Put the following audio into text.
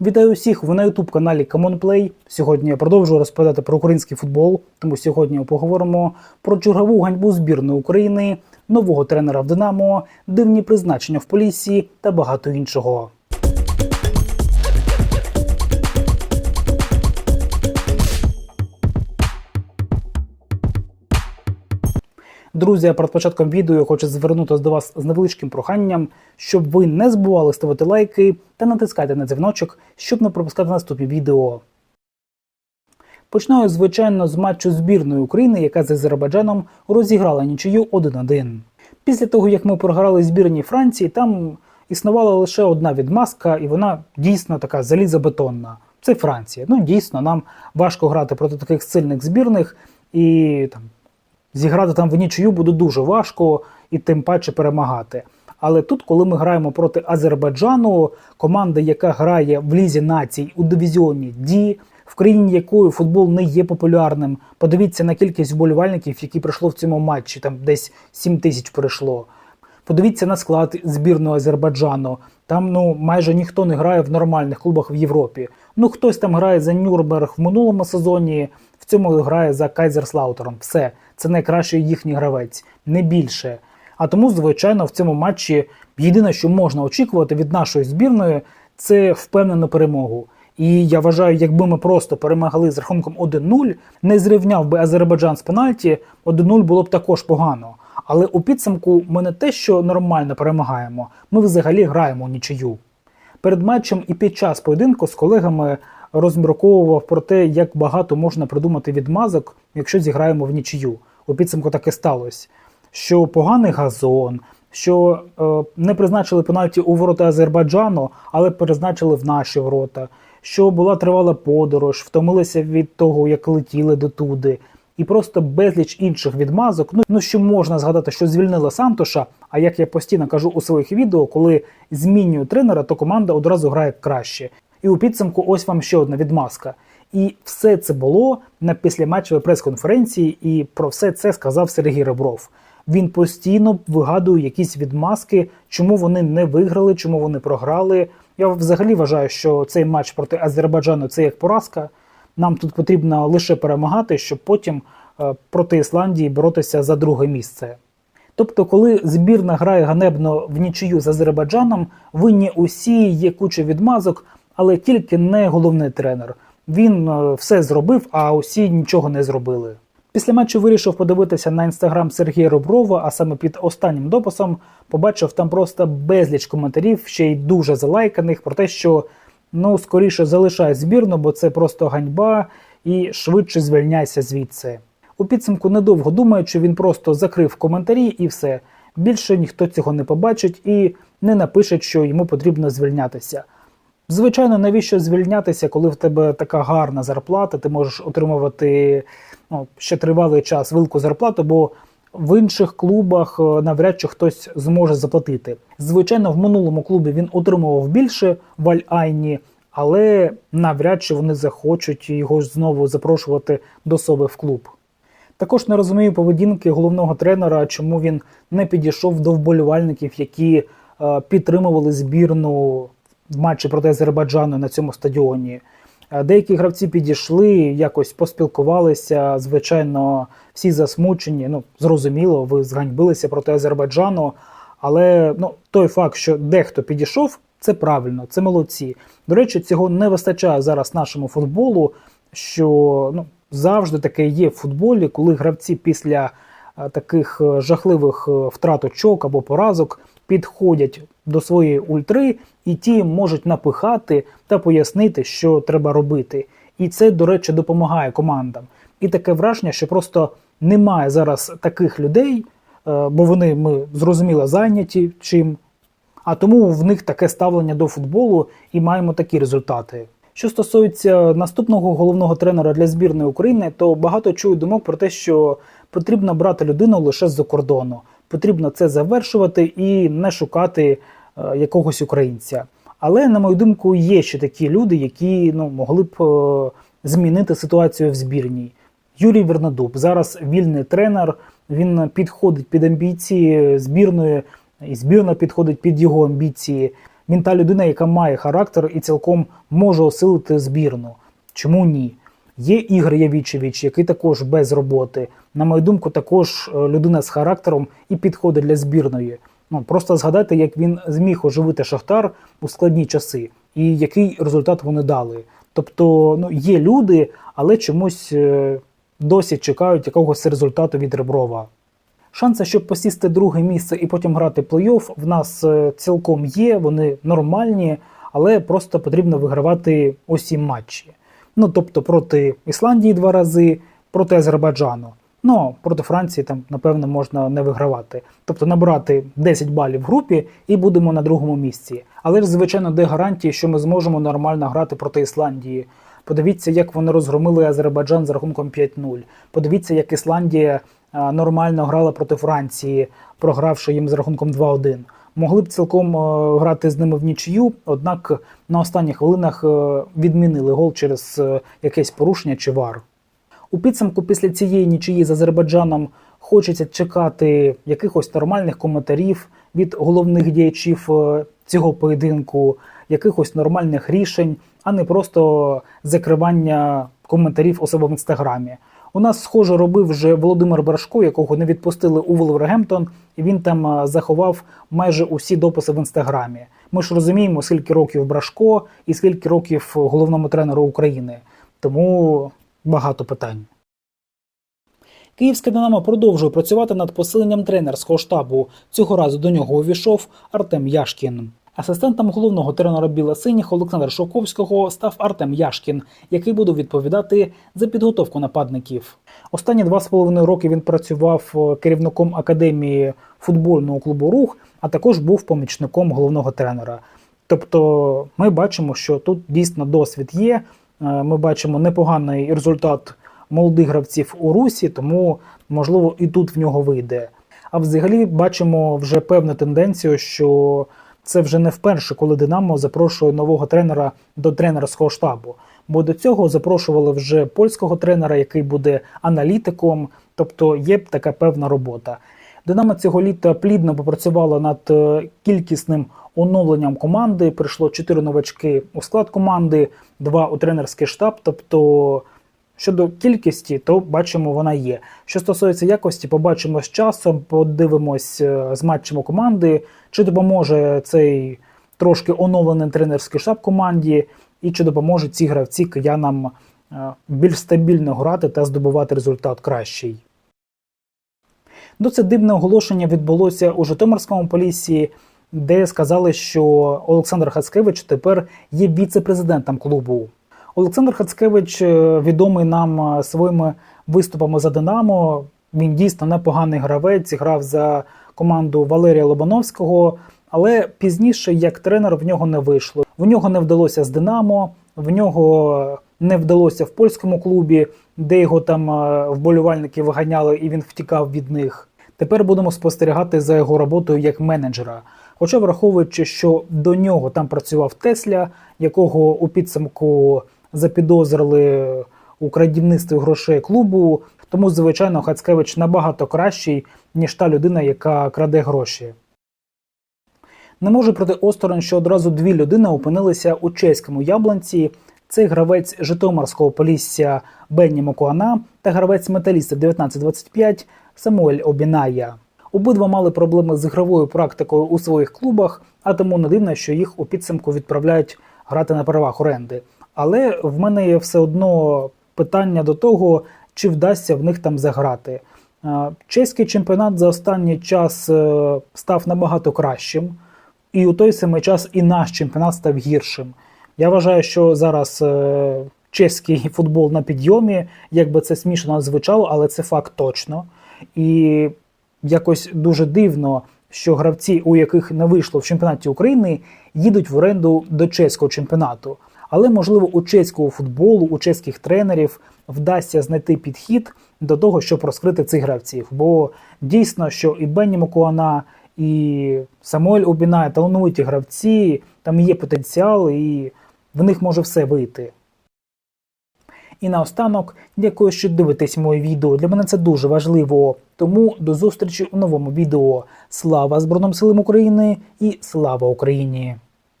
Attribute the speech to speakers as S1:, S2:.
S1: Вітаю всіх! Ви на youtube каналі Common Play. Сьогодні я продовжую розповідати про український футбол. Тому сьогодні поговоримо про чергову ганьбу збірної України, нового тренера в Динамо, дивні призначення в полісі та багато іншого. Друзі, перед початком відео хочу звернутися до вас з невеличким проханням, щоб ви не забували ставити лайки та натискати на дзвіночок, щоб не пропускати наступні відео. Починаю, звичайно, з матчу збірної України, яка з Азербайджаном розіграла нічию 1-1. Після того, як ми програли збірній Франції, там існувала лише одна відмазка, і вона дійсно така залізобетонна. Це Франція. Ну, дійсно, нам важко грати проти таких сильних збірних, і там зіграти там в нічию буде дуже важко і тим паче перемагати. Але тут, коли ми граємо проти Азербайджану, команда, яка грає в лізі націй у дивізіоні Ді, в країні якої футбол не є популярним, подивіться на кількість вболівальників, які прийшло в цьому матчі, там десь 7 тисяч прийшло. Подивіться на склад збірної Азербайджану. Там ну майже ніхто не грає в нормальних клубах в Європі. Ну хтось там грає за Нюрнберг в минулому сезоні, в цьому грає за Кайзерслаутером. Все, це найкращий їхній гравець, не більше. А тому, звичайно, в цьому матчі єдине, що можна очікувати від нашої збірної, це впевнену перемогу. І я вважаю, якби ми просто перемагали з рахунком 1-0, не зрівняв би Азербайджан з пенальті, 1-0 було б також погано. Але у підсумку ми не те, що нормально перемагаємо, ми взагалі граємо нічию. Перед матчем і під час поєдинку з колегами розмірковував про те, як багато можна придумати відмазок, якщо зіграємо в нічию. У підсумку так і сталося. Що поганий газон, що е, не призначили пенальті у ворота Азербайджану, але призначили в наші ворота, що була тривала подорож, втомилися від того, як летіли дотуди, і просто безліч інших відмазок. Ну, ну що можна згадати, що звільнили Сантоша. А як я постійно кажу у своїх відео, коли змінюю тренера, то команда одразу грає краще. І у підсумку ось вам ще одна відмазка. І все це було на післяматчевій прес-конференції, і про все це сказав Сергій Ребров. Він постійно вигадує якісь відмазки, чому вони не виграли, чому вони програли. Я взагалі вважаю, що цей матч проти Азербайджану це як поразка. Нам тут потрібно лише перемагати, щоб потім е, проти Ісландії боротися за друге місце. Тобто, коли збірна грає ганебно в нічию з Азербайджаном, винні усі є куча відмазок, але тільки не головний тренер. Він е, все зробив, а усі нічого не зробили. Після матчу вирішив подивитися на інстаграм Сергія Реброва, а саме під останнім дописом побачив там просто безліч коментарів, ще й дуже залайканих про те, що ну скоріше залишай збірну, бо це просто ганьба, і швидше звільняйся звідси. У підсумку, недовго думаючи, він просто закрив коментарі і все. Більше ніхто цього не побачить і не напише, що йому потрібно звільнятися. Звичайно, навіщо звільнятися, коли в тебе така гарна зарплата, ти можеш отримувати ну, ще тривалий час велику зарплату, бо в інших клубах е, навряд чи хтось зможе заплатити. Звичайно, в минулому клубі він отримував більше в Аль-Айні, але навряд чи вони захочуть його знову запрошувати до себе в клуб. Також не розумію поведінки головного тренера, чому він не підійшов до вболівальників, які е, підтримували збірну в матчі проти Азербайджану на цьому стадіоні. Е, Деякі гравці підійшли, якось поспілкувалися. Звичайно, всі засмучені. Ну зрозуміло, ви зганьбилися проти Азербайджану. Але ну той факт, що дехто підійшов, це правильно, це молодці. До речі, цього не вистачає зараз нашому футболу. Що ну завжди таке є в футболі, коли гравці після е, таких е, жахливих втрат очок або поразок підходять до своєї ультри, і ті можуть напихати та пояснити, що треба робити. І це, до речі, допомагає командам. І таке враження, що просто немає зараз таких людей, е, бо вони ми зрозуміло зайняті чим. А тому в них таке ставлення до футболу і маємо такі результати. Що стосується наступного головного тренера для збірної України, то багато чую думок про те, що потрібно брати людину лише з-за кордону. Потрібно це завершувати і не шукати е, якогось українця. Але, на мою думку, є ще такі люди, які ну, могли б е, змінити ситуацію в збірній. Юрій Вернодуб зараз вільний тренер. Він підходить під амбіції збірної, і збірна підходить під його амбіції. Він та людина, яка має характер і цілком може осилити збірну. Чому ні? Є Ігор Явічевич, який також без роботи. На мою думку, також е, людина з характером і підходить для збірної. Ну просто згадайте, як він зміг оживити Шахтар у складні часи, і який результат вони дали. Тобто, ну є люди, але чомусь е, досі чекають якогось результату від Реброва. Шанси, щоб посісти друге місце і потім грати плей-офф, в нас е, цілком є, вони нормальні, але просто потрібно вигравати усі матчі. Ну тобто проти Ісландії два рази, проти Азербайджану. Ну, проти Франції там, напевно, можна не вигравати. Тобто набрати 10 балів в групі і будемо на другому місці. Але ж, звичайно, де гарантії, що ми зможемо нормально грати проти Ісландії. Подивіться, як вони розгромили Азербайджан з рахунком 5-0. Подивіться, як Ісландія нормально грала проти Франції, програвши їм з рахунком 2-1. Могли б цілком е, грати з ними в нічию, однак на останніх хвилинах е, відмінили гол через е, якесь порушення чи вар. У підсумку після цієї нічиї з Азербайджаном хочеться чекати якихось нормальних коментарів від головних діячів цього поєдинку, якихось нормальних рішень, а не просто закривання коментарів у в інстаграмі. У нас, схоже, робив вже Володимир Брашко, якого не відпустили у Волвергемптон, і він там е, заховав майже усі дописи в інстаграмі. Ми ж розуміємо, скільки років Брашко і скільки років головному тренеру України. Тому багато питань. Київське Динамо продовжує працювати над посиленням тренерського штабу. Цього разу до нього увійшов Артем Яшкін. Асистентом головного тренера біло-синіх Олександра Шовковського став Артем Яшкін, який буде відповідати за підготовку нападників. Останні два з половиною роки він працював е, керівником академії футбольного клубу Рух, а також був помічником головного тренера. Тобто, ми бачимо, що тут дійсно досвід є. Е, Ми бачимо непоганий результат молодих гравців у Русі, тому можливо і тут в нього вийде. А взагалі бачимо вже певну тенденцію, що це вже не вперше, коли Динамо запрошує нового тренера до тренерського штабу. Бо до цього запрошували вже польського тренера, який буде аналітиком, тобто є така певна робота. Динамо цього літа плідно попрацювало над е, кількісним оновленням команди. Прийшло 4 новачки у склад команди, 2 у тренерський штаб. Тобто щодо кількості, то бачимо, вона є. Що стосується якості, побачимо з часом, подивимось е, з матчами команди, чи допоможе цей трошки оновлений тренерський штаб команді, і чи допоможе ці гравці киянам е, більш стабільно грати та здобувати результат кращий. Досить дивне оголошення відбулося у Житомирському полісі, де сказали, що Олександр Хацкевич тепер є віце-президентом клубу. Олександр Хацкевич е, відомий нам е, своїми виступами за Динамо. Він дійсно непоганий гравець, грав за команду Валерія Лобановського, але пізніше як тренер в нього не вийшло. В нього не вдалося з Динамо, в нього не вдалося в польському клубі, де його там е, вболівальники виганяли і він втікав від них. Тепер будемо спостерігати за його роботою як менеджера. Хоча, враховуючи, що до нього там працював Тесля, якого у підсумку запідозрили у крадівництві грошей клубу, тому, звичайно, Хацкевич набагато кращий, ніж та людина, яка краде гроші. Не можу проти осторонь, що одразу дві людини опинилися у чеському ябланці. Це гравець Житомирського полісся Бенні Мокуана та гравець металіста 1925 Самуель Обіная. Обидва мали проблеми з ігровою практикою у своїх клубах, а тому не дивно, що їх у підсумку відправляють грати на правах оренди. Але в мене є все одно питання до того, чи вдасться в них там заграти. Е, Чеський чемпіонат за останній час е, став набагато кращим, і у той самий час і наш чемпіонат став гіршим. Я вважаю, що зараз е, чеський футбол на підйомі, як би це смішно звучало, але це факт точно. І якось дуже дивно, що гравці, у яких не вийшло в чемпіонаті України, їдуть в оренду до чеського чемпіонату. Але можливо у чеського футболу, у чеських тренерів вдасться знайти підхід до того, щоб розкрити цих гравців. Бо дійсно, що і Бенні Макуана, і Самуель Обінай талановиті гравці, там є потенціал, і в них може все вийти. І наостанок, дякую, що дивитесь моє відео. Для мене це дуже важливо. Тому до зустрічі у новому відео. Слава Збройним силам України і слава Україні!